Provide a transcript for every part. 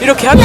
이렇게 하면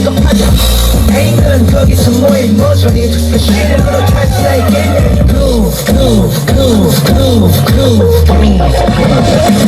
비겁하죠 애인들은 거기서 모인 모조리 실력으로 찰스나의 게임을 Groove, groove, groove, groove, groove